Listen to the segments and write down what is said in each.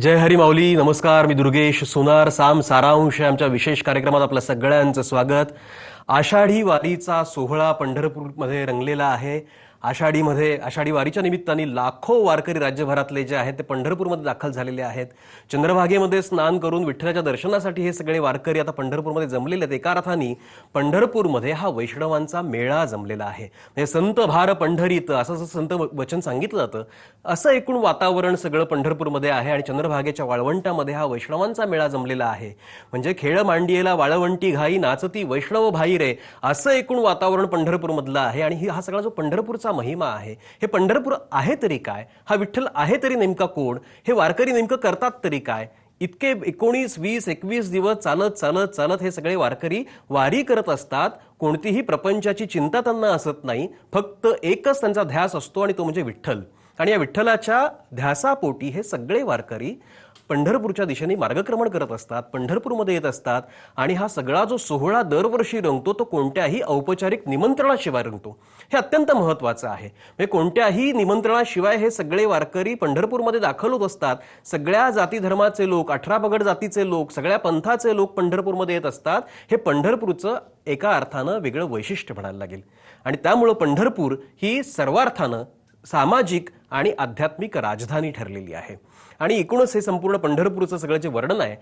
जय हरी माऊली नमस्कार मी दुर्गेश सोनार साम सारांश आमच्या विशेष कार्यक्रमात आपलं सगळ्यांचं स्वागत. आषाढी वारीचा सोहळा पंढरपूरमध्ये रंगलेला आहे. आषाढीमध्ये आषाढी वारीच्या निमित्ताने लाखो वारकरी राज्यभरातले जे आहेत ते पंढरपूरमध्ये दाखल झालेले आहेत. चंद्रभागेमध्ये स्नान करून विठ्ठलाच्या दर्शनासाठी हे सगळे वारकरी आता पंढरपूरमध्ये जमलेले आहेत. एका अर्थाने पंढरपूरमध्ये हा वैष्णवांचा मेळा जमलेला आहे. म्हणजे संत भार पंढरीत असं जसं संत वचन सांगितलं जातं. असं एकूण वातावरण सगळं पंढरपूरमध्ये आहे आणि चंद्रभागेच्या वाळवंटामध्ये हा वैष्णवांचा मेळा जमलेला आहे. म्हणजे खेळ मांडियेला वाळवंटी घाई नाचती वैष्णव भाई रे असं एकूण वातावरण पंढरपूरमधलं आहे. आणि हा सगळा जो पंढरपूरचा महिमा आहे. हे पंढरपूर आहे तरी काय? हा विठ्ठल आहे तरी नेमका कोण? हे वारकरी नेमकं करतात तरी काय? इतके एकोणीस वीस एकवीस दिवस चालत चालत चालत हे सगळे वारकरी वारी करत असतात. कोणतीही प्रपंचाची चिंता त्यांना असत नाही. फक्त एकच त्यांचा ध्यास असतो आणि तो म्हणजे विठ्ठल. आणि या विठ्ठलाच्या ध्यासापोटी हे सगळे वारकरी पंढरपूरच्या दिशेने मार्गक्रमण करत असतात पंढरपूरमध्ये येत असतात आणि हा सगळा जो सोहळा दरवर्षी रंगतो तो कोणत्याही औपचारिक निमंत्रणाशिवाय रंगतो. हे अत्यंत महत्वाचं आहे. म्हणजे कोणत्याही निमंत्रणाशिवाय हे सगळे वारकरी पंढरपूरमध्ये दाखल होत असतात. सगळ्या जाती धर्माचे लोक अठरा पगड जातीचे लोक सगळ्या पंथाचे लोक पंढरपूरमध्ये येत असतात. हे पंढरपूरचं एका अर्थानं वेगळं वैशिष्ट्य म्हणायला लागेल. आणि त्यामुळं पंढरपूर ही सर्वार्थानं सामाजिक आणि आध्यात्मिक राजधानी ठरलेली आहे. आणि एकूणच हे संपूर्ण पंढरपूरचं सगळं जे वर्णन आहे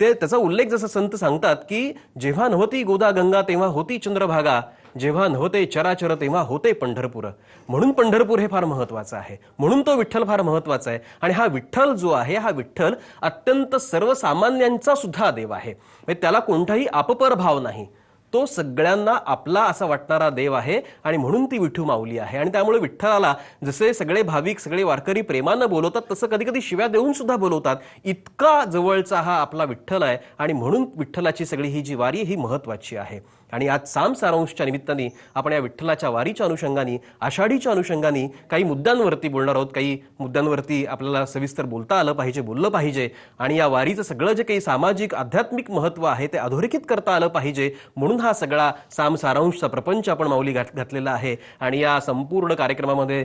ते त्याचा उल्लेख जसं संत सांगतात की जेव्हा नव्हती गोदा गंगा तेव्हा होती चंद्रभागा जेव्हा नव्हते चराचर तेव्हा होते पंढरपूर. म्हणून पंढरपूर हे फार महत्वाचं आहे. म्हणून तो विठ्ठल फार महत्त्वाचा आहे. आणि हा विठ्ठल जो आहे हा विठ्ठल अत्यंत सर्वसामान्यांचा सुद्धा देव आहे. म्हणजे त्याला कोणताही अपपर भाव नाही. तो सगळ्यांना आपला असा वाटणारा देव आहे आणि म्हणून ती विठू माऊली आहे. आणि त्यामुळे विठ्ठलाला जसे सगळे भाविक सगळे वारकरी प्रेमानं बोलवतात तसं कधी कधी शिव्या देऊन सुद्धा बोलवतात. इतका जवळचा हा आपला विठ्ठल आहे आणि म्हणून विठ्ठलाची सगळी ही जी वारी ही महत्वाची आहे. आणि आज साम सारांशच्या निमित्ताने आपण या विठ्ठलाच्या वारीच्या अनुषंगाने आषाढीच्या अनुषंगाने काही मुद्द्यांवरती बोलणार आहोत. काही मुद्द्यांवरती आपल्याला सविस्तर बोलता आलं पाहिजे बोललं पाहिजे. आणि या वारीचं सगळं जे काही सामाजिक आध्यात्मिक महत्त्व आहे ते अधोरेखित करता आलं पाहिजे. म्हणून हा सगळा साम सारांशचा प्रपंच आपण माऊली घात घातलेला आहे. आणि या संपूर्ण कार्यक्रमामध्ये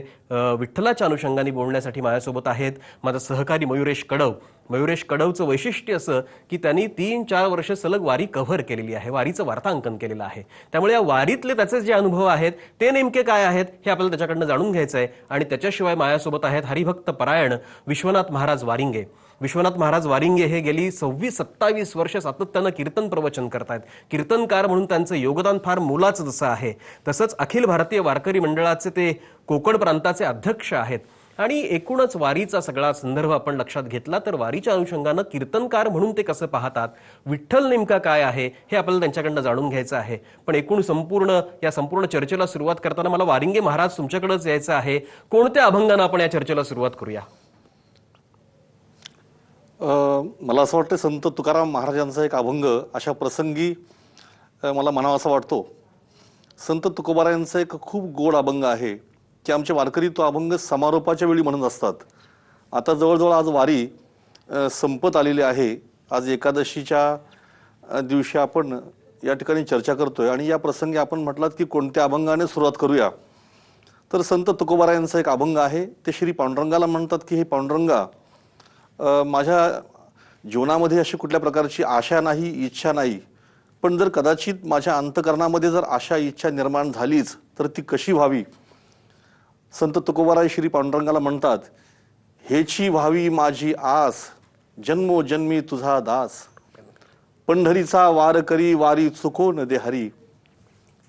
विठ्ठलाच्या अनुषंगाने बोलण्यासाठी माझ्यासोबत आहेत. माझा सहकारी मयुरेश कडव. मयुरेश कडवचं वैशिष्ट्य असं की त्यांनी तीन चार वर्ष सलग वारी कव्हर केलेली आहे वारीचं वार्तांकन केलेलं आहे. त्यामुळे या वारीतले त्याचे जे अनुभव आहेत ते नेमके काय आहेत हे आपल्याला त्याच्याकडनं जाणून घ्यायचं आहे आणि त्याच्याशिवाय माझ्यासोबत आहेत हरिभक्त परायण विश्वनाथ महाराज वारिंगे. विश्वनाथ महाराज वारिंगे हे गेली सव्वीस सत्तावीस वर्ष सातत्यानं कीर्तन प्रवचन करतायत. कीर्तनकार म्हणून त्यांचं योगदान फार मोलाचं जसं आहे तसंच अखिल भारतीय वारकरी मंडळाचे ते कोकण प्रांताचे अध्यक्ष आहेत. आणि एकूणच वारीचा सगळा संदर्भ आपण लक्षात घेतला तर वारीच्या अनुषंगानं कीर्तनकार म्हणून ते कसं पाहतात विठ्ठल नेमका काय आहे हे आपल्याला त्यांच्याकडनं जाणून घ्यायचं आहे. पण एकूण संपूर्ण या संपूर्ण चर्चेला सुरुवात करताना मला वारिंगे महाराज तुमच्याकडेच यायचं आहे. कोणत्या अभंगानं आपण या चर्चेला सुरुवात करूया? मला असं वाटतं संत तुकाराम महाराजांचा एक अभंग अशा प्रसंगी मला म्हणावा असा वाटतो. संत तुकोबारायांचा एक खूप गोड अभंग आहे. की आमचे वारकरी तो अभंग समारोपाच्या वेळी म्हणत असतात. आता जवळजवळ आज वारी संपत आलेली आहे. आज एकादशीच्या दिवशी आपण या ठिकाणी चर्चा करतोय आणि या प्रसंगी आपण म्हटलात की कोणत्या अभंगाने सुरुवात करूया. तर संत तुकोबारायांचा एक अभंग आहे. ते श्री पांडुरंगाला म्हणतात की हे पांडुरंगा माझ्या जीवनामध्ये अशी कुठल्या प्रकारची आशा नाही इच्छा नाही. पण जर कदाचित माझ्या अंतकरणामध्ये जर आशा इच्छा निर्माण झालीच तर ती कशी व्हावी? संत तुकोबाराय श्री पांडुरंगाला म्हणतात हेची व्हावी माझी आस जन्मोजन्मी तुझा दास. पंढरीचा वार करी वारी चुको दे हरी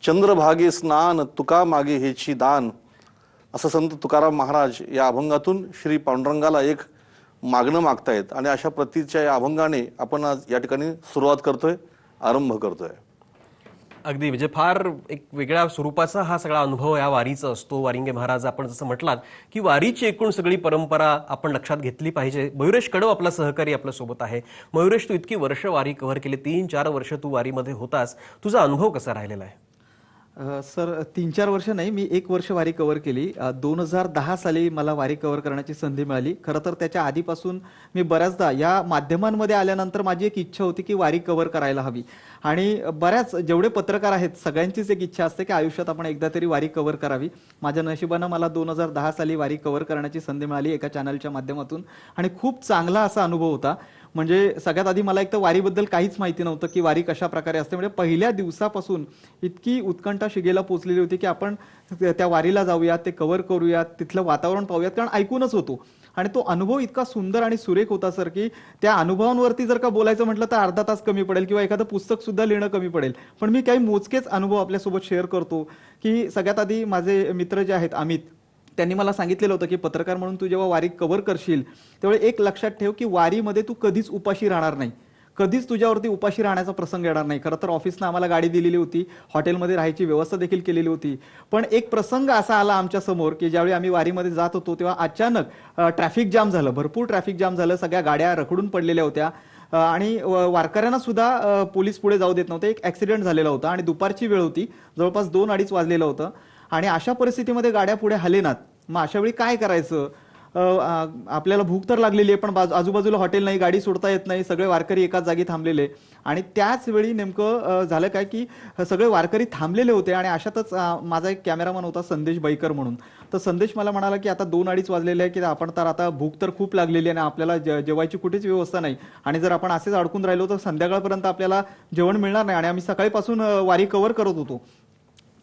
चंद्रभागे स्नान तुका मागे हेची दान. असं संत तुकाराम महाराज या अभंगातून श्री पांडुरंगाला एक मागणं मागतायत. आणि अशा प्रतीच्या या अभंगाने आपण आज या ठिकाणी सुरुवात करतोय आरंभ करतोय. अगदी म्हणजे फार एक वेगळ्या स्वरूपाचा हा सगळा अनुभव या वारीचा असतो. वारिंगे महाराज आपण जसं म्हटलात की वारीची एकूण सगळी परंपरा आपण लक्षात घेतली पाहिजे. मयुरेश कडव आपला सहकारी आपल्यासोबत आहे. मयुरेश तू इतकी वर्ष वारी कव्हर केली. तीन चार वर्ष तू वारीमध्ये होतास. तुझा अनुभव कसा राहिलेला आहे? सर तीन चार वर्ष नाही मी एक वर्ष वारी कव्हर केली. दोन हजार दहा साली मला वारी कव्हर करण्याची संधी मिळाली. खरं तर त्याच्या आधीपासून मी बऱ्याचदा या माध्यमांमध्ये आल्यानंतर माझी एक इच्छा होती की वारी कव्हर करायला हवी. आणि बऱ्याच जेवढे पत्रकार आहेत सगळ्यांचीच एक इच्छा असते की आयुष्यात आपण एकदा तरी वारी कव्हर करावी. माझ्या नशिबानं मला दोन हजार दहा साली वारी कव्हर करण्याची संधी मिळाली एका चॅनलच्या माध्यमातून. आणि खूप चांगला असा अनुभव होता. म्हणजे सगळ्यात आधी मला एक तर वारीबद्दल काहीच माहिती नव्हतं की वारी कशा प्रकारे असते. म्हणजे पहिल्या दिवसापासून इतकी उत्कंठा शिगेला पोचलेली होती की आपण त्या वारीला जाऊयात ते कव्हर करूयात तिथलं वातावरण पाहूयात कारण ऐकूनच होतो. आणि तो अनुभव इतका सुंदर आणि सुरेख होता सर की त्या अनुभवांवरती जर का बोलायचं म्हटलं तर अर्धा तास कमी पडेल किंवा एखादं पुस्तक सुद्धा लिहिणं कमी पडेल. पण मी काही मोजकेच अनुभव आपल्यासोबत शेअर करतो की सगळ्यात आधी माझे मित्र जे आहेत अमित त्यांनी मला सांगितलेलं होतं की पत्रकार म्हणून तू जेव्हा वारी कव्हर करशील तेव्हा एक लक्षात ठेव की वारीमध्ये तू कधीच उपाशी राहणार नाही. कधीच तुझ्यावरती उपाशी राहण्याचा प्रसंग येणार नाही. खरं तर ऑफिसनं आम्हाला गाडी दिलेली होती हॉटेलमध्ये राहायची व्यवस्था देखील केलेली होती. पण एक प्रसंग असा आला आमच्यासमोर की ज्यावेळी आम्ही वारीमध्ये जात होतो तेव्हा अचानक ट्रॅफिक जाम झालं. भरपूर ट्रॅफिक जाम झालं. सगळ्या गाड्या रखडून पडलेल्या होत्या. आणि व- वारकऱ्यांना सुद्धा पोलीस पुढे जाऊ देत नव्हते. एक ऍक्सिडेंट झालेला होता आणि दुपारची वेळ होती. जवळपास दोन अडीच वाजलेलं होतं. आणि अशा परिस्थितीमध्ये गाड्या पुढे हलेनात मग अशा वेळी काय करायचं? आपल्याला भूक तर लागलेली आहे पण बाजू- आजूबाजूला हॉटेल नाही गाडी सोडता येत नाही सगळे वारकरी एकाच जागी थांबलेले. आणि त्याच वेळी नेमकं झालं काय की सगळे वारकरी थांबलेले होते आणि अशातच माझा एक कॅमेरामन होता संदेश बैकर म्हणून. तर संदेश मला म्हणाला की आता दोन अडीच वाजलेले आहे की आपण तर आता भूक तर खूप लागलेली आहे आणि आपल्याला जेवायची कुठेच व्यवस्था नाही. आणि जर आपण असेच अडकून राहिलो तर संध्याकाळपर्यंत आपल्याला जेवण मिळणार नाही आणि आम्ही सकाळीपासून वारी कव्हर करत होतो.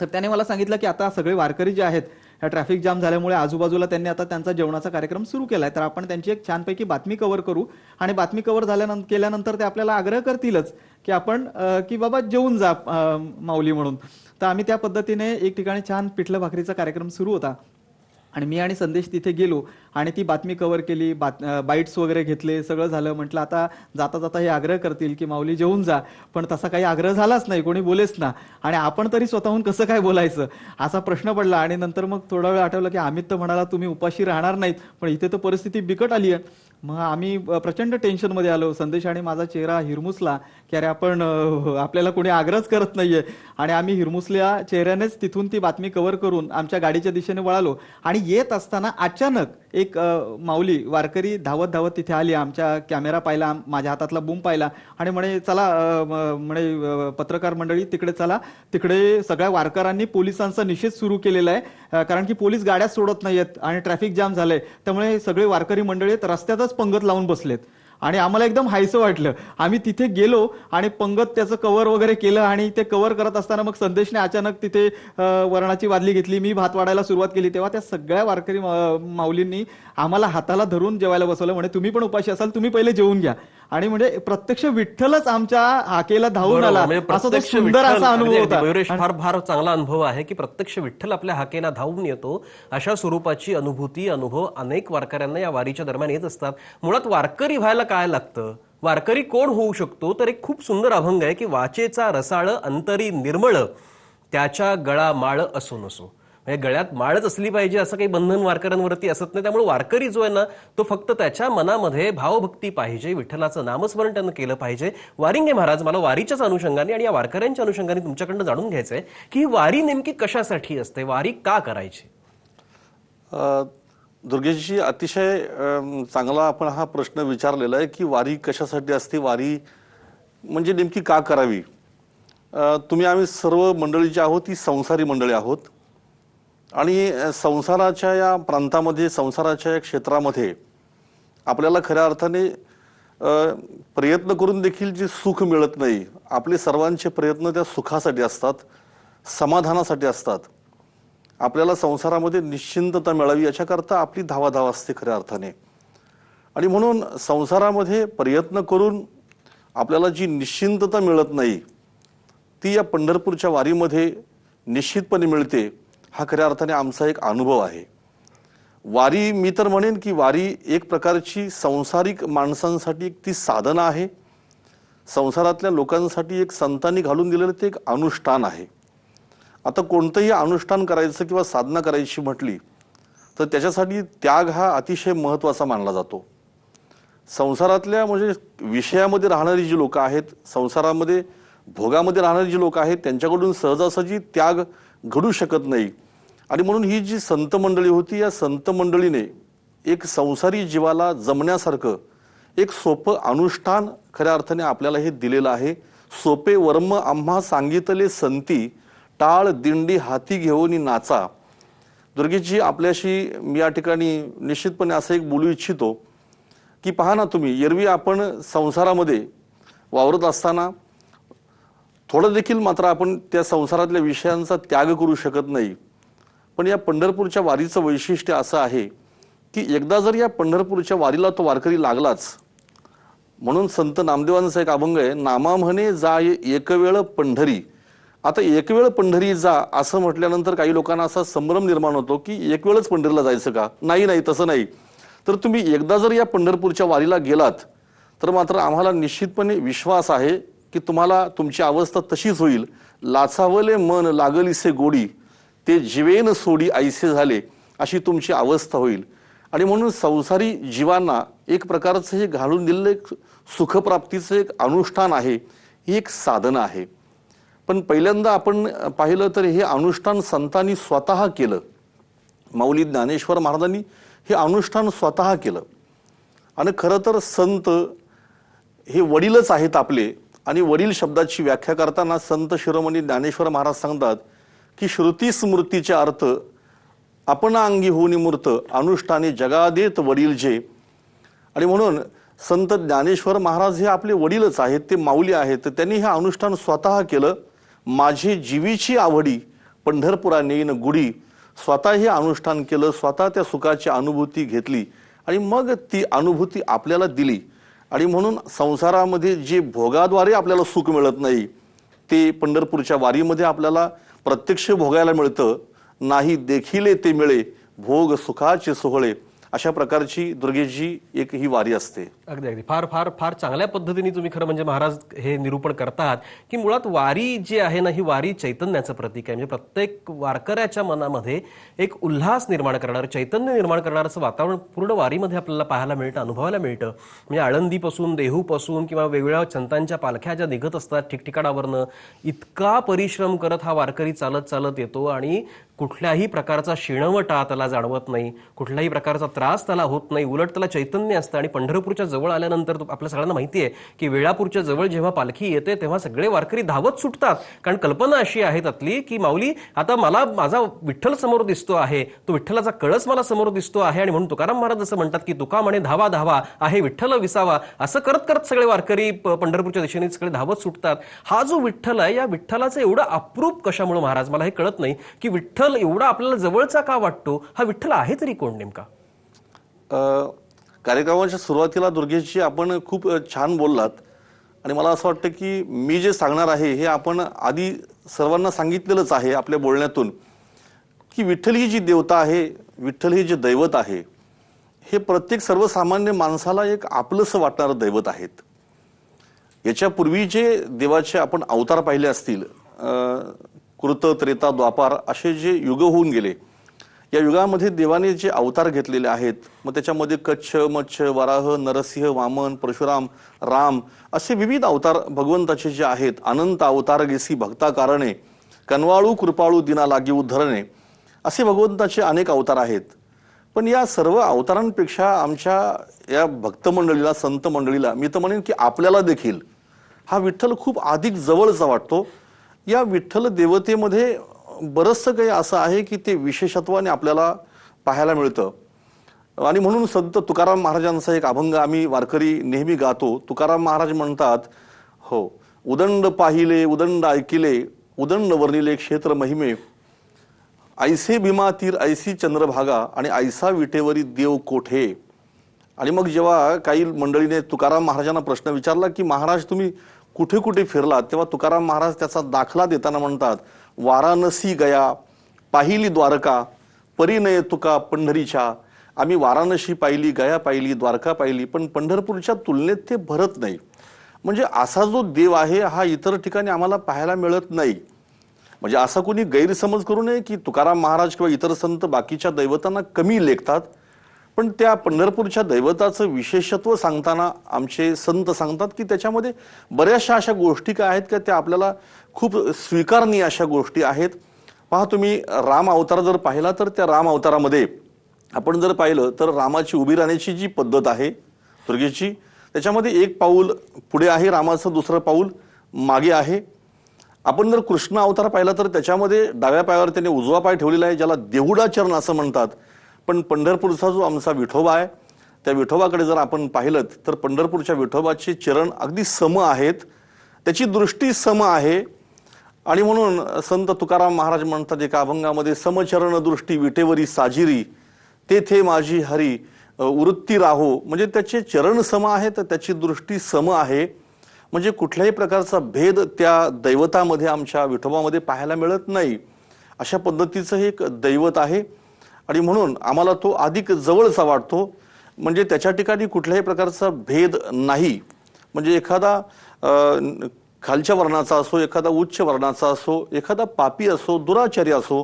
तर त्याने मला सांगितलं की आता सगळे वारकरी जे आहेत ह्या ट्रॅफिक जाम झाल्यामुळे आजूबाजूला त्यांनी आता त्यांचा जेवणाचा कार्यक्रम सुरू केलाय. तर आपण त्यांची एक छानपैकी बातमी कव्हर करू. आणि बातमी कव्हर झाल्यानंतर केल्यानंतर ते आपल्याला आग्रह करतीलच की आपण की बाबा जेवून जा माऊली म्हणून. तर आम्ही त्या पद्धतीने एक ठिकाणी छान पिठलं भाकरीचा कार्यक्रम सुरू होता. आणि मी आणि संदेश तिथे गेलो आणि ती बातमी कव्हर केली बात बाईट्स वगैरे घेतले सगळं झालं. म्हटलं आता जाता जाता हे आग्रह करतील की माऊली जेवून जा पण तसा काही आग्रह झालाच नाही कोणी बोलेच ना. आणि आपण तरी स्वतःहून कसं काय बोलायचं? असा प्रश्न पडला आणि नंतर मग थोडा वेळ आठवलं की अमित तर म्हणाला तुम्ही उपाशी राहणार नाहीत पण इथे तर परिस्थिती बिकट आली आहे. मग आम्ही प्रचंड टेन्शनमध्ये आलो. संदेश आणि माझा चेहरा हिरमुसला की अरे आपण आपल्याला कोणी आग्रहच करत नाहीये. आणि आम्ही हिरमुसल्या चेहऱ्यानेच तिथून ती बातमी कव्हर करून आमच्या गाडीच्या दिशेने वळालो. आणि येत असताना अचानक एक माऊली वारकरी धावत धावत तिथे आली आमच्या कॅमेरा पाहिला माझ्या हातातला बूम पाहिला आणि म्हणे चला म्हणे पत्रकार मंडळी तिकडे चला. तिकडे सगळ्या वारकऱ्यांनी पोलिसांचा निषेध सुरू केलेला आहे. कारण की पोलीस गाड्या सोडत नाहीयेत आणि ट्रॅफिक जाम झालंय. त्यामुळे सगळे वारकरी मंडळी रस्त्यातच पंगत लावून बसलेत. आणि आम्हाला एकदम हायसं वाटलं. आम्ही तिथे गेलो आणि पंगत त्याचं कव्हर वगैरे केलं आणि ते कव्हर करत असताना मग संदेशने अचानक तिथे वरणाची वादली घेतली. मी भात वाढायला सुरुवात केली तेव्हा त्या सगळ्या वारकरी माऊलींनी आम्हाला हाताला धरून जेवायला बसवलं म्हणे तुम्ही पण उपाशी असाल तुम्ही पहिले जेवून घ्या. आणि म्हणजे प्रत्यक्ष विठ्ठलच आमच्या हाकेला धावून आला. म्हणजे असा तो प्रत्यक्ष सुंदर असा अनुभव होता. मयुरेश फार फार चांगला अनुभव आहे की प्रत्यक्ष विठ्ठल आपल्या हाकेला धावून येतो. अशा स्वरूपाची अनुभूती अनुभव अनेक वारकऱ्यांना या वारीच्या दरम्यान येत असतात. मुळात वारकरी व्हायला काय लागतं? वारकरी कोण होऊ शकतो? तर एक खूप सुंदर अभंग आहे की वाचेचा रसाळ अंतरी निर्मळ त्याच्या गळा माळ असो नसो. म्हणजे गळ्यात माळच असली पाहिजे असं काही बंधन वारकऱ्यांवरती असत नाही. त्यामुळे वारकरी जो आहे ना तो फक्त त्याच्या मनामध्ये भावभक्ती पाहिजे विठ्ठलाचं नामस्मरण त्यानं केलं पाहिजे. वारिंगे महाराज मला वारीच्याच अनुषंगाने आणि या वारकऱ्यांच्या अनुषंगाने तुमच्याकडनं जाणून घ्यायचं आहे की ही वारी नेमकी कशासाठी असते? वारी का करायची? दुर्गेशजी अतिशय चांगला आपण हा प्रश्न विचारलेला आहे की वारी कशासाठी असते? वारी म्हणजे नेमकी का करावी? तुम्ही आम्ही सर्व मंडळी जी आहोत ती संसारी मंडळी आहोत. आणि संसाराच्या या प्रांतामध्ये संसाराच्या या क्षेत्रामध्ये आपल्याला खऱ्या अर्थाने प्रयत्न करून देखील जे सुख मिळत नाही आपले सर्वांचे प्रयत्न त्या सुखासाठी असतात समाधानासाठी असतात. आपल्याला संसारामध्ये निश्चिंतता मिळावी याच्याकरता आपली धावाधाव असते खऱ्या अर्थाने. आणि म्हणून संसारामध्ये प्रयत्न करून आपल्याला जी निश्चिंतता मिळत नाही ती या पंढरपूरच्या वारीमध्ये निश्चितपणे मिळते. हा खऱ्या अर्थाने आमचा एक अनुभव आहे. वारी मी तर म्हणेन की वारी एक प्रकारची संसारिक माणसांसाठी एक ती साधना आहे. संसारातल्या लोकांसाठी एक संतांनी घालून दिलेलं ते एक अनुष्ठान आहे. आता कोणतंही अनुष्ठान करायचं किंवा साधना करायची म्हटली तर त्याच्यासाठी त्याग हा अतिशय महत्त्वाचा मानला जातो. संसारातल्या म्हणजे विषयामध्ये राहणारी जी लोकं आहेत संसारामध्ये भोगामध्ये राहणारी जी लोकं आहेत त्यांच्याकडून सहजासहजी त्याग घडू शकत नाही. आणि म्हणून ही जी संत मंडळी होती या संत मंडळीने एक संसारी जीवाला जमण्यासारखं एक सोपं अनुष्ठान खऱ्या अर्थाने आपल्याला हे दिलेलं आहे. सोपे वर्म आम्हा सांगितले संती टाळ दिंडी हाती घेऊन नाचा. दुर्गेशजी आपल्याशी मी या ठिकाणी निश्चितपणे असं एक बोलू इच्छितो की पहा ना तुम्ही एरवी आपण संसारामध्ये वावरत असताना थोडं देखील मात्र आपण त्या संसारातल्या विषयांचा त्याग करू शकत नाही. पण या पंढरपूरच्या वारीचं वैशिष्ट्य असं आहे की एकदा जर या पंढरपूरच्या वारीला तो वारकरी लागलाच म्हणून संत नामदेवांचा एक अभंग आहे नामा म्हणे जा एक वेळ पंढरी. आता एक वेळ पंढरी जा असं म्हटल्यानंतर काही लोकांना असा संभ्रम निर्माण होतो की एक वेळच पंढरीला जायचं का? नाही नाही तसं नाही. तर तुम्ही एकदा जर या पंढरपूरच्या वारीला गेलात तर मात्र आम्हाला निश्चितपणे विश्वास आहे की तुम्हाला तुमची अवस्था तशीच होईल. लाचावले मन लागलीसे गोडी. ते जीवेन सोडी ऐसे झाले अशी तुमची अवस्था होईल. आणि म्हणून संसारी जीवांना एक प्रकारचं हे घालून दिलेलं एक सुखप्राप्तीचं एक अनुष्ठान आहे ही एक साधनं आहे. पण पहिल्यांदा आपण पाहिलं तर हे अनुष्ठान संतांनी स्वतः केलं. माऊली ज्ञानेश्वर महाराजांनी हे अनुष्ठान स्वतः केलं. आणि खरं तर संत हे वडीलच आहेत आपले आणि वडील शब्दाची व्याख्या करताना संत शिरोमणी ज्ञानेश्वर महाराज सांगतात की श्रुती स्मृतीचे अर्थ आपण अंगी होऊन मूर्त अनुष्ठाने जगादेत वडील जे. आणि म्हणून संत ज्ञानेश्वर महाराज हे आपले वडीलच आहेत ते माऊली आहेत तर त्यांनी हे अनुष्ठान स्वतः केलं. माझी जीवीची आवडी पंढरपुरा नेईन गुढी. स्वतः हे अनुष्ठान केलं स्वतः त्या सुखाची अनुभूती घेतली. आणि मग ती अनुभूती आपल्याला दिली. आणि म्हणून संसारामध्ये जे भोगाद्वारे आपल्याला सुख मिळत नाही ते पंढरपूरच्या वारीमध्ये आपल्याला प्रत्यक्ष भोगायला मिळतं नाही देखिले ते मिळे. भोग सुखाचे सोहळे. अशा प्रकारची दुर्गेशजी एक ही वारी असते. अगदी अगदी. फार फार फार चांगल्या पद्धतीने तुम्ही खरं म्हणजे महाराज हे निरूपण करतात की मुळात वारी जी आहे ना ही वारी चैतन्याचं प्रतीक आहे. म्हणजे प्रत्येक वारकऱ्याच्या मनामध्ये एक उल्हास निर्माण करणारं चैतन्य निर्माण करणारं असं वातावरण पूर्ण वारीमध्ये आपल्याला पाहायला मिळतं अनुभवायला मिळतं. म्हणजे आळंदीपासून देहूपासून किंवा वेगवेगळ्या संतांच्या पालख्या ज्या निघत असतात ठिकठिकाणावरनं इतका परिश्रम करत हा वारकरी चालत चालत येतो आणि कुठल्याही प्रकारचा शिणवटा त्याला जाणवत नाही कुठल्याही प्रकारचा त्रास त्याला होत नाही. उलट त्याला चैतन्य असतं आणि पंढरपूरच्या जवळ आल्यानंतर तो- आपल्या सगळ्यांना माहिती आहे की वेळापूरच्या जवळ जेव्हा पालखी येते तेव्हा सगळे वारकरी धावत सुटतात. कारण कल्पना अशी आहे त्यातली की माऊली आता मला माझा विठ्ठल समोर दिसतो आहे. तो विठ्ठलाचा कळस मला समोर दिसतो आहे आणि म्हणून तुकाराम महाराज असं म्हणतात की तुका म्हणे धावा धावा आहे विठ्ठल विसावा. असं करत करत सगळे वारकरी प- पंढरपूरच्या दिशेने सगळे धावत सुटतात. हा जो विठ्ठल आहे या विठ्ठलाचं एवढं अप्रूप कशामुळे महाराज? मला हे कळत नाही की विठ्ठल विठ्ठल एवढा आपल्याला जवळचा का वाटतो? हा विठ्ठल आहे तरी कोण नेमका? कार्यक्रमाच्या सुरुवातीला दुर्गेशजी आपण खूप छान बोललात. आणि मला असं वाटतं की मी जे सांगणार आहे हे आपण आधी सर्वांना सांगितलेलंच आहे आपल्या बोलण्यातून. की विठ्ठल ही जी देवता आहे विठ्ठल ही जे दैवत आहे हे प्रत्येक सर्वसामान्य माणसाला एक आपलंसं वाटणारं दैवत आहेत. याच्यापूर्वी जे देवाचे आपण अवतार पाहिले असतील कृत त्रेता द्वापार असे जे युग होऊन गेले या युगामध्ये देवाने जे अवतार घेतलेले आहेत मग त्याच्यामध्ये कच्छ मच्छ वराह नरसिंह वामन परशुराम राम असे विविध अवतार भगवंताचे जे आहेत अनंत अवतार गेसी भक्ता कारणे कनवाळू कृपाळू दिना लागी उद्धरणे असे भगवंताचे अनेक अवतार आहेत. पण या सर्व अवतारांपेक्षा आमच्या या भक्त मंडळीला संत मंडळीला मी तर म्हणेन की आपल्याला देखील हा विठ्ठल खूप अधिक जवळचा वाटतो. या विठ्ठल देवतेमध्ये बरंचसं काही असं आहे की ते विशेषत्वाने आपल्याला पाहायला मिळतं. आणि म्हणून संत तुकाराम महाराजांचा एक अभंग आम्ही वारकरी नेहमी गातो. तुकाराम महाराज म्हणतात हो उदंड पाहिले उदंड ऐकिले उदंड वर्णिले क्षेत्र महिमे. ऐसे भीमा तीर ऐसी चंद्रभागा आणि ऐसा विटेवरी देव कोठे? आणि मग जेव्हा काही मंडळीने तुकाराम महाराजांना प्रश्न विचारला की महाराज तुम्ही कुठे कुठे फिरला तेव्हा तुकाराम महाराज त्याचा दाखला देताना म्हणतात वाराणसी गया पाहिली द्वारका परिनय तुका पंढरीच्या. आम्ही वाराणसी पाहिली गया पाहिली द्वारका पाहिली पण पंढरपूरच्या तुलनेत ते भरत नाही. म्हणजे असा जो देव आहे हा इतर ठिकाणी आम्हाला पाहायला मिळत नाही. म्हणजे असा कोणी गैरसमज करू नये की तुकाराम महाराज किंवा इतर संत बाकीच्या दैवतांना कमी लेखतात पण त्या पंढरपूरच्या दैवताचं विशेषत्व सांगताना आमचे संत सांगतात की त्याच्यामध्ये बऱ्याचशा अशा गोष्टी काय आहेत का त्या आपल्याला खूप स्वीकारणीय अशा गोष्टी आहेत. पहा तुम्ही राम अवतार जर पाहिला तर त्या राम अवतारामध्ये आपण जर पाहिलं तर रामाची उभी राहण्याची जी पद्धत आहे दुर्गेची त्याच्यामध्ये एक पाऊल पुढे आहे रामाचं दुसरं पाऊल मागे आहे. आपण जर कृष्ण अवतार पाहिला तर त्याच्यामध्ये डाव्या पायावर त्याने उजवा पाय ठेवलेला आहे ज्याला देहुडाचरण असं म्हणतात. पण पंढरपूरचा जो आमचा विठोबा आहे त्या विठोबाकडे जर आपण पाहिलं तर पंढरपूरच्या विठोबाचे चरण अगदी सम आहेत. त्याची दृष्टी सम आहे. आणि म्हणून संत तुकाराम महाराज म्हणतात एका अभंगामध्ये समचरण दृष्टी विटेवरी साजिरी तेथे माझी हरी वृत्ती राहो. म्हणजे त्याचे चरण सम आहेत त्याची दृष्टी सम आहे. म्हणजे कुठल्याही प्रकारचा भेद त्या दैवतामध्ये आमच्या विठोबामध्ये पाहायला मिळत नाही. अशा पद्धतीचं हे एक दैवत आहे. आणि म्हणून आम्हाला तो अधिक जवळचा वाटतो. म्हणजे त्याच्या ठिकाणी कुठल्याही प्रकारचा भेद नाही. म्हणजे एखादा खालच्या वर्णाचा असो एखादा उच्च वर्णाचा असो एखादा पापी असो दुराचारी असो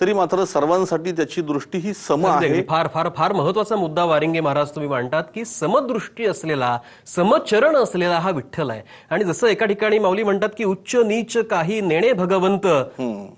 तरी मात्र सर्वांसाठी त्याची दृष्टी ही सम आहे. फार फार फार महत्त्वाचा मुद्दा वारिंगे महाराज तुम्ही मांडतात की समदृष्टी असलेला समचरण असलेला हा विठ्ठल आहे. आणि जसं एका ठिकाणी माऊली म्हणतात की उच्च नीच काही नेणे भगवंत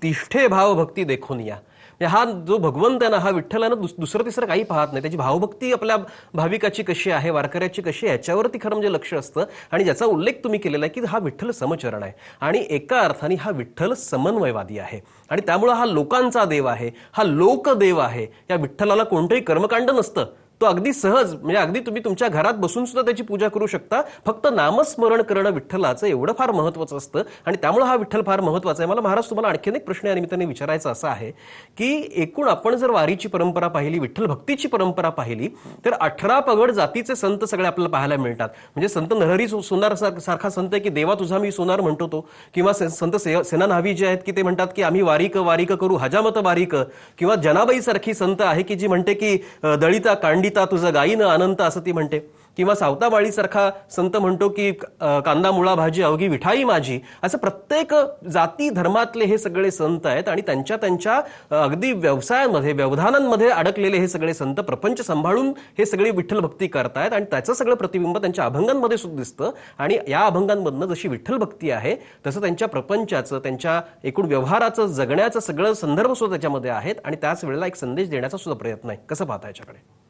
तिष्ठे भाव भक्ती देखून या. म्हणजे हा जो भगवंत आहे ना हा विठ्ठलानं दुस- दुसरं तिसरं काही पाहत नाही. त्याची भावभक्ती आपल्या भाविकाची कशी आहे वारकऱ्याची कशी आहे याच्यावरती खरं म्हणजे लक्ष असतं. आणि ज्याचा उल्लेख तुम्ही केलेला आहे की हा विठ्ठल समचरण आहे. आणि एका अर्थाने हा विठ्ठल समन्वयवादी आहे. आणि त्यामुळं हा लोकांचा देव आहे हा लोकदेव आहे. या विठ्ठलाला कोणतंही कर्मकांड नसतं. तो अगदी सहज म्हणजे अगदी तुम्ही तुमच्या घरात बसून सुद्धा त्याची पूजा करू शकता. फक्त नामस्मरण करणं विठ्ठलाचं एवढं फार महत्वाचं असतं. आणि त्यामुळे हा विठ्ठल फार महत्त्वाचा आहे. मला महाराज तुम्हाला आणखीन एक प्रश्न या निमित्ताने विचारायचा असा आहे की एकूण आपण जर वारीची परंपरा पाहिली विठ्ठल भक्तीची परंपरा पाहिली तर अठरा पगड जातीचे संत सगळे आपल्याला पाहायला मिळतात. म्हणजे संत नरहरी सोनार सारखा संत आहे की देवा तुझा मी सोनार म्हणतो तो. किंवा संत सेना न्हावी जे आहेत की ते म्हणतात की आम्ही वारीक वारीक करू हजामत वारीक किंवा जनाबाई सारखी संत आहे की जी म्हणते की दळिता कांडी कांडिता तुझं गाईनं अनंत असं ती म्हणते. किंवा सावताबाळीसारखा संत म्हणतो की कांदा मुळा भाजी अवघी विठाई माझी. असं प्रत्येक जाती धर्मातले हे सगळे संत आहेत आणि त्यांच्या त्यांच्या अगदी व्यवसायांमध्ये व्यवधानांमध्ये अडकलेले हे सगळे संत प्रपंच सांभाळून हे सगळे विठ्ठल भक्ती करतायत आणि त्याचं सगळं प्रतिबिंब त्यांच्या अभंगांमध्ये सुद्धा दिसतं. आणि या अभंगांमधनं जशी विठ्ठल भक्ती आहे तसं त्यांच्या प्रपंचाचं त्यांच्या एकूण व्यवहाराचं जगण्याचं सगळं संदर्भ सुद्धा त्याच्यामध्ये आहेत आणि त्याच वेळेला एक संदेश देण्याचा सुद्धा प्रयत्न आहे. कसं पाहता याच्याकडे?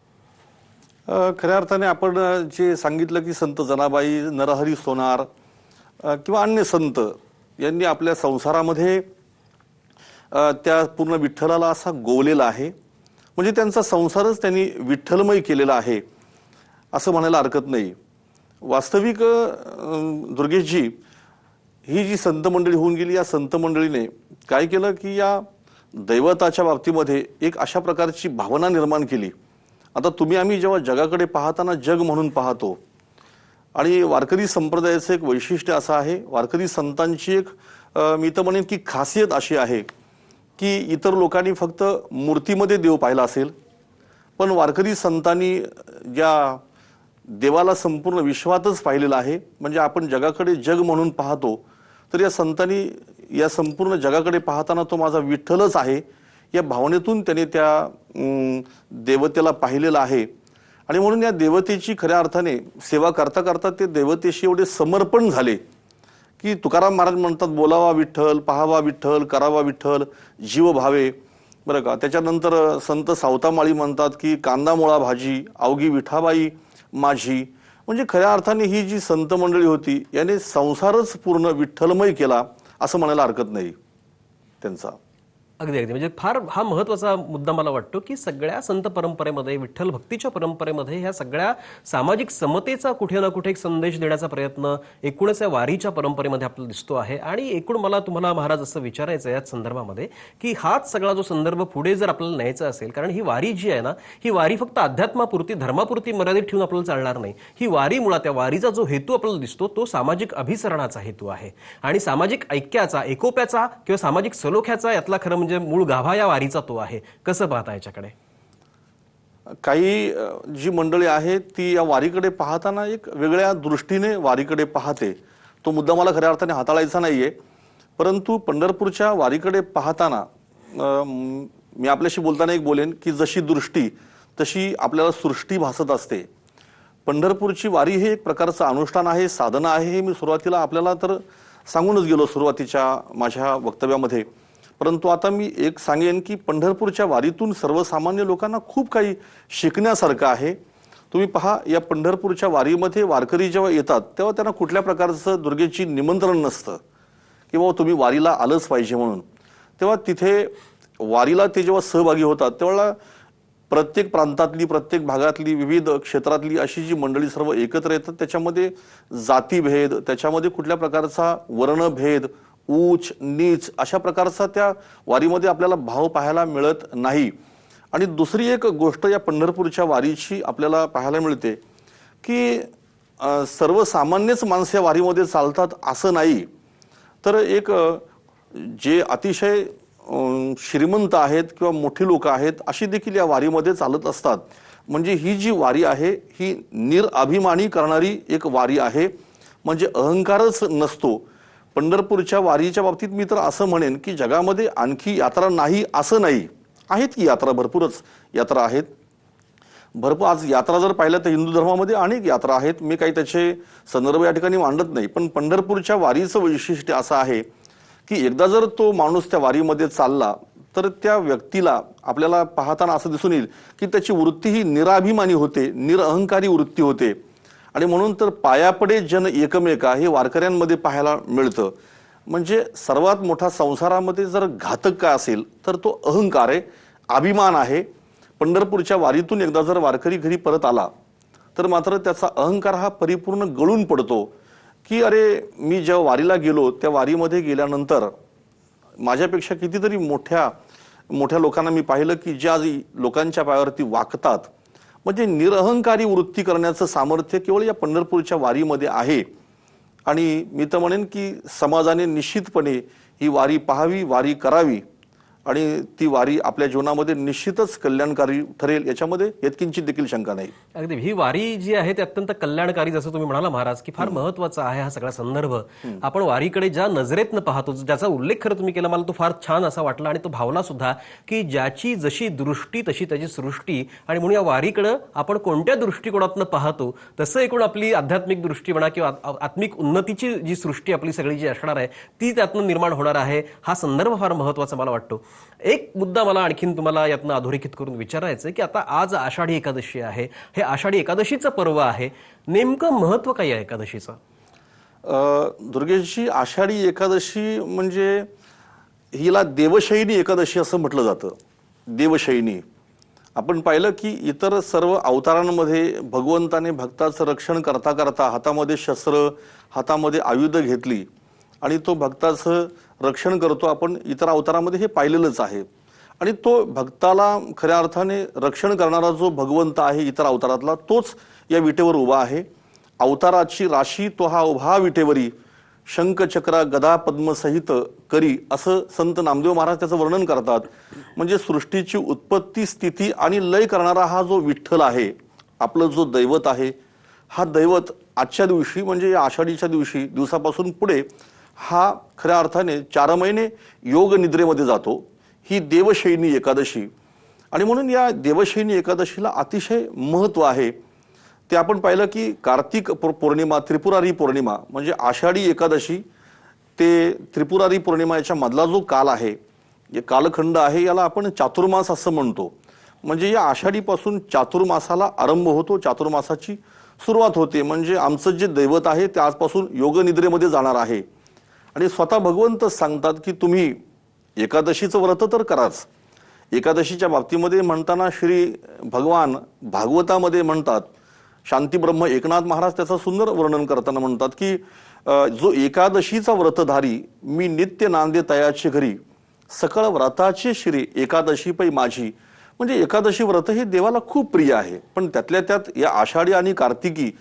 खऱ्या अर्थाने आपण जे सांगितलं की संत जनाबाई नरहरी सोनार किंवा अन्य संत यांनी आपल्या संसारामध्ये त्या पूर्ण विठ्ठलाला असा गोवलेला आहे. म्हणजे त्यांचा संसारच त्यांनी विठ्ठलमय केलेला आहे असं म्हणायला हरकत नाही. वास्तविक दुर्गेशजी ही जी संत मंडळी होऊन गेली या संत मंडळीने काय केलं की या दैवताच्या बाबतीमध्ये एक अशा प्रकारची भावना निर्माण केली. आता तुम्ही आम्ही जेव्हा जगाकडे पाहताना जग म्हणून पाहतो आणि वारकरी संप्रदायाचं एक वैशिष्ट्य असं आहे वारकरी संतांची एक मी तर म्हणेन की खासियत अशी आहे की इतर लोकांनी फक्त मूर्तीमध्ये देव पाहिला असेल पण वारकरी संतांनी ज्या देवाला संपूर्ण विश्वातच पाहिलेलं आहे म्हणजे आपण जगाकडे जग म्हणून पाहतो तर या संतांनी या संपूर्ण जगाकडे पाहताना तो माझा विठ्ठलच आहे या भावनेतून त्याने त्या देवतेला पाहिलेलं आहे. आणि म्हणून या देवतेची खऱ्या अर्थाने सेवा करता करता ते देवतेशी एवढे समर्पण झाले की तुकाराम महाराज म्हणतात बोलावा विठ्ठल पाहावा विठ्ठल करावा विठ्ठल जीव भावे. बरं का? त्याच्यानंतर संत सावतामाळी म्हणतात की कांदा मुळा भाजी अवघी विठाबाई माझी. म्हणजे खऱ्या अर्थाने ही जी संत मंडळी होती याने संसारच पूर्ण विठ्ठलमय केला असं म्हणायला हरकत नाही त्यांचा. अगदी अगदी. म्हणजे फार हा महत्त्वाचा मुद्दा मला वाटतो की सगळ्या संत परंपरेमध्ये विठ्ठल भक्तीच्या परंपरेमध्ये ह्या सगळ्या सामाजिक समतेचा कुठे ना कुठे एक संदेश देण्याचा प्रयत्न एकूणच या वारीच्या परंपरेमध्ये आपल्याला दिसतो आहे. आणि एकूण मला तुम्हाला महाराज असं विचारायचं आहे याच संदर्भामध्ये की हाच सगळा जो संदर्भ पुढे जर आपल्याला न्यायचा असेल कारण ही वारी जी आहे ना ही वारी फक्त अध्यात्मापुरती धर्मापुरती मर्यादित ठेवून आपल्याला चालणार नाही. ही वारी मुळात त्या वारीचा जो हेतू आपल्याला दिसतो तो सामाजिक अभिसरणाचा हेतू आहे. आणि सामाजिक ऐक्याचा एकोप्याचा किंवा सामाजिक सलोख्याचा यातला खरं म्हणजे म्हणजे मूळ गाभा या वारीचा तो आहे. कसं पाहता याच्याकडे? काही जी मंडळी आहेत ती या वारीकडे पाहताना एक वेगळ्या दृष्टीने वारीकडे पाहते. तो मुद्दा मला खऱ्या अर्थाने हाताळायचा नाहीये. परंतु पंढरपूरच्या वारीकडे पाहताना मी आपल्याशी बोलताना एक बोलेन की जशी दृष्टी तशी आपल्याला सृष्टी भासत असते. पंढरपूरची वारी हे एक प्रकारचं अनुष्ठान आहे साधना आहे हे मी सुरुवातीला आपल्याला तर सांगूनच गेलो सुरुवातीच्या माझ्या वक्तव्यामध्ये. परंतु आता मी एक सांगेन की पंढरपूरच्या वारीतून सर्वसामान्य लोकांना खूप काही शिकण्यासारखं आहे. तुम्ही पहा या पंढरपूरच्या वारीमध्ये वारकरी जेव्हा येतात तेव्हा त्यांना कुठल्या प्रकारचं दुर्गेची निमंत्रण नसतं. की बाबा तुम्ही वारीला आलंच पाहिजे म्हणून. तेव्हा तिथे वारीला ते जेव्हा सहभागी होतात तेव्हा प्रत्येक प्रांतातली प्रत्येक भागातली विविध क्षेत्रातली अशी जी मंडळी सर्व एकत्र येतात त्याच्यामध्ये जातीभेद त्याच्यामध्ये कुठल्या प्रकारचा वर्णभेद ऊच नीच अशा प्रकारचा त्या वारीमध्ये आपल्याला भाव पाहायला मिळत नाही. आणि दुसरी एक गोष्ट या पंढरपूरच्या वारीची आपल्याला पाहायला मिळते की सर्वसामान्यच माणसं या वारीमध्ये चालतात असं नाही. तर एक जे अतिशय श्रीमंत आहेत किंवा मोठी लोक आहेत अशी देखील या वारीमध्ये चालत असतात. म्हणजे ही जी वारी आहे ही निरअभिमानी करणारी एक वारी आहे. म्हणजे अहंकारच नसतो. पंढरपूरच्या वारीच्या बाबतीत मी तर असं म्हणेन की जगामध्ये आणखी यात्रा नाही असं नाही. आहेत की यात्रा? भरपूरच यात्रा आहेत. भरपूर आज यात्रा जर पाहिल्या तर हिंदू धर्मामध्ये अनेक यात्रा आहेत. मी काही त्याचे संदर्भ या ठिकाणी मांडत नाही. पण पंढरपूरच्या वारीचं वैशिष्ट्य असं आहे की एकदा जर तो माणूस त्या वारीमध्ये चालला तर त्या व्यक्तीला आपल्याला पाहताना असं दिसून येईल की त्याची वृत्ती ही निराभिमानी होते निरअहंकारी वृत्ती होते. आणि म्हणून तर पायापडे जन एकमेका हे वारकऱ्यांमध्ये पाहायला मिळतं. म्हणजे सर्वात मोठा संसारामध्ये जर घातक काय असेल तर तो अहंकार आहे अभिमान आहे. पंढरपूरच्या वारीतून एकदा जर वारकरी घरी परत आला तर मात्र त्याचा अहंकार हा परिपूर्ण गळून पडतो. की अरे मी ज्या वारीला गेलो त्या वारीमध्ये गेल्यानंतर माझ्यापेक्षा कितीतरी मोठ्या मोठ्या लोकांना मी पाहिलं की ज्या लोकांच्या पायावरती वाकतात म्हणजे निरहंकारी वृत्ती करण्याचं सामर्थ्य केवळ या पंढरपूरच्या वारीमध्ये आहे. आणि मी तर म्हणेन की समाजाने निश्चितपणे ही वारी पाहावी वारी करावी. आणि ती वारी आपल्या जीवनामध्ये निश्चितच कल्याणकारी ठरेल याच्यामध्ये यत्किंचित देखील शंका नाही. अगदी. ही वारी जी आहे ती अत्यंत कल्याणकारी जसं तुम्ही म्हणाला महाराज की फार महत्त्वाचा आहे हा सगळा संदर्भ. आपण वारीकडे ज्या नजरेतनं पाहतो ज्याचा उल्लेख खरं तुम्ही केला मला तो फार छान असा वाटला आणि तो भावला सुद्धा की ज्याची जशी दृष्टी तशी त्याची सृष्टी. आणि म्हणून या वारीकडे आपण कोणत्या दृष्टिकोनातनं पाहतो तसं एकूण आपली आध्यात्मिक दृष्टी म्हणा किंवा आत्मिक उन्नतीची जी सृष्टी आपली सगळी जी असणार आहे ती त्यातनं निर्माण होणार आहे. हा संदर्भ फार महत्त्वाचा मला वाटतो. एक मुद्दा मला आणखीन तुम्हाला यातनं अधोरेखित करून विचारायचं आहे की आता आज आषाढी एकादशी आहे हे आषाढी एकादशीचं पर्व आहे नेमकं महत्त्व काय आहे एकादशीचं? अ, दुर्गेशजी आषाढी एकादशी म्हणजे हिला देवशयनी एकादशी असं म्हटलं जातं. देवशयनी. आपण पाहिलं की इतर सर्व अवतारांमध्ये भगवंताने भक्ताचं रक्षण करता करता हातामध्ये शस्त्र हातामध्ये आयुध घेतली आणि तो भक्ताचं रक्षण करतो. आपण इतर अवतारामध्ये हे पाहिलेलंच आहे. आणि तो भक्ताला खऱ्या अर्थाने रक्षण करणारा जो भगवंत आहे इतर अवतारातला तोच या विटेवर उभा आहे. अवताराची राशी तो हा उभा विटेवरी शंखचक्र गदा पद्मसहित करी असं संत नामदेव महाराज त्याचं वर्णन करतात. म्हणजे सृष्टीची उत्पत्ती स्थिती आणि लय करणारा हा जो विठ्ठल आहे आपलं जो दैवत आहे हा दैवत आजच्या दिवशी म्हणजे या आषाढीच्या दिवशी दिवसापासून पुढे हा खऱ्या अर्थाने चार महिने योग निद्रेमध्ये जातो. ही देवशैनी एकादशी. आणि म्हणून या देवशैनी एकादशीला अतिशय महत्त्व आहे. ते आपण पाहिलं की कार्तिक पौर्णिमा त्रिपुरारी पौर्णिमा म्हणजे आषाढी एकादशी ते त्रिपुरारी पौर्णिमा याच्या मधला जो काल आहे जे कालखंड आहे याला आपण चातुर्मास असं म्हणतो. म्हणजे या आषाढीपासून चातुर्मासाला आरंभ होतो. चातुर्मासाची सुरुवात होते. म्हणजे आमचं जे दैवत आहे ते आजपासून योगनिद्रेमध्ये जाणार आहे. आणि स्वतः भगवंत सांगतात की तुम्ही एकादशीचं व्रत तर कराच. एकादशीच्या बाबतीमध्ये म्हणताना श्री भगवान भागवतामध्ये म्हणतात शांती ब्रह्म एकनाथ महाराज त्याचं सुंदर वर्णन करताना म्हणतात की जो एकादशीचा व्रतधारी मी नित्य नांदे तयाचे घरी सकळ व्रताचे श्री एकादशी पै माझी. म्हणजे एकादशी व्रत हे देवाला खूप प्रिय आहे. पण त्यातल्या त्यात या आषाढी आणि कार्तिकी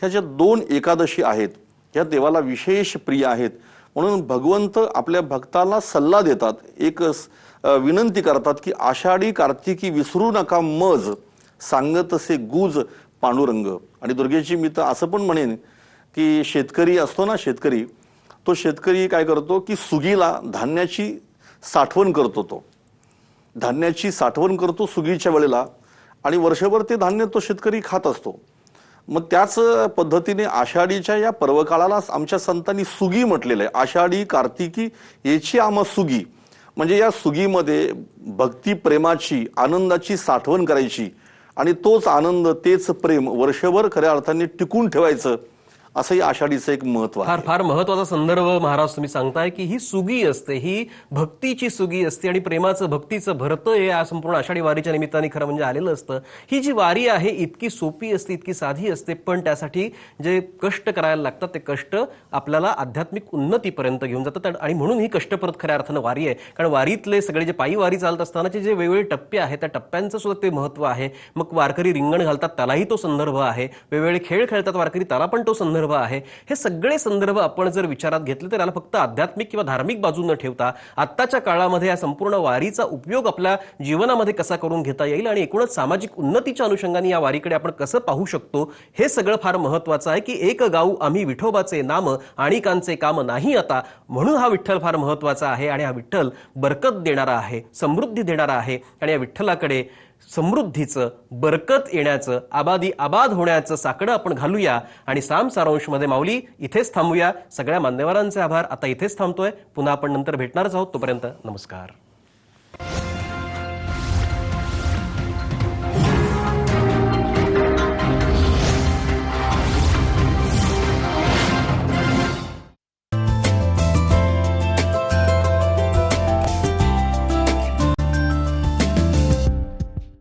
ह्या ज्या दोन एकादशी आहेत ह्या देवाला विशेष प्रिय आहेत. म्हणून भगवंत आपल्या भक्ताला सल्ला देतात. एक विनंती करतात की आषाढी कार्तिकी विसरू नका मज सांगत असे गुज पांडुरंग. आणि दुर्गेची मी तर असं पण म्हणेन की शेतकरी असतो ना शेतकरी तो शेतकरी काय करतो की सुगीला धान्याची साठवण करतो तो. धान्याची साठवण करतो सुगीच्या वेळेला आणि वर्षभर ते धान्य तो शेतकरी खात असतो. मग त्याच पद्धतीने आषाढीच्या या पर्वकाळाला आमच्या संतांनी सुगी म्हटलेलं आहे. आषाढी कार्तिकी याची आम सुगी. म्हणजे या सुगीमध्ये भक्ती प्रेमाची आनंदाची साठवण करायची. आणि तोच आनंद तेच प्रेम वर्षभर खऱ्या अर्थाने टिकून ठेवायचं. असंही आषाढीचं एक महत्त्व फार फार महत्त्वाचा संदर्भ महाराज तुम्ही सांगताय की ही सुगी असते ही भक्तीची सुगी असते आणि प्रेमाचं भक्तीचं भरतं हे या संपूर्ण आषाढी वारीच्या निमित्ताने खरं म्हणजे आलेलं असतं. ही जी वारी आहे इतकी सोपी असते इतकी साधी असते पण त्यासाठी जे कष्ट करायला लागतात ते कष्ट आपल्याला आध्यात्मिक उन्नतीपर्यंत घेऊन जातात आणि म्हणून ही कष्टप्रद खऱ्या अर्थानं वारी आहे. कारण वारीतले सगळे जे पायी वारी चालत असतानाचे जे वेगवेगळे टप्पे आहेत त्या टप्प्यांचं सुद्धा ते महत्त्व आहे. मग वारकरी रिंगण घालतात त्यालाही तो संदर्भ आहे. वेगवेगळे खेळ खेळतात वारकरी त्याला पण तो संदर्भ आहे. हे सगळे संदर्भ आपण जर विचारात घेतले तर याला फक्त आध्यात्मिक किंवा धार्मिक बाजू न ठेवता आत्ताच्या काळामध्ये या संपूर्ण वारीचा उपयोग आपल्या जीवनामध्ये कसा करून घेता येईल आणि एकूणच सामाजिक उन्नतीच्या अनुषंगाने या वारीकडे आपण कसं पाहू शकतो हे सगळं फार महत्वाचं आहे की एक गाऊ आम्ही विठोबाचे नाम आणिकांचे काम नाही आता म्हणून हा विठ्ठल फार महत्त्वाचा आहे आणि हा विठ्ठल बरकत देणारा आहे समृद्धी देणारा आहे आणि या विठ्ठलाकडे समृद्धीचं बरकत येण्याचं आबादी आबाद होण्याचं साकडं आपण घालूया. आणि साम सारांशमध्ये माऊली इथेच थांबूया. सगळ्या मान्यवरांचे आभार. आता इथेच थांबतोय. पुन्हा आपण नंतर भेटणारच आहोत. तोपर्यंत नमस्कार.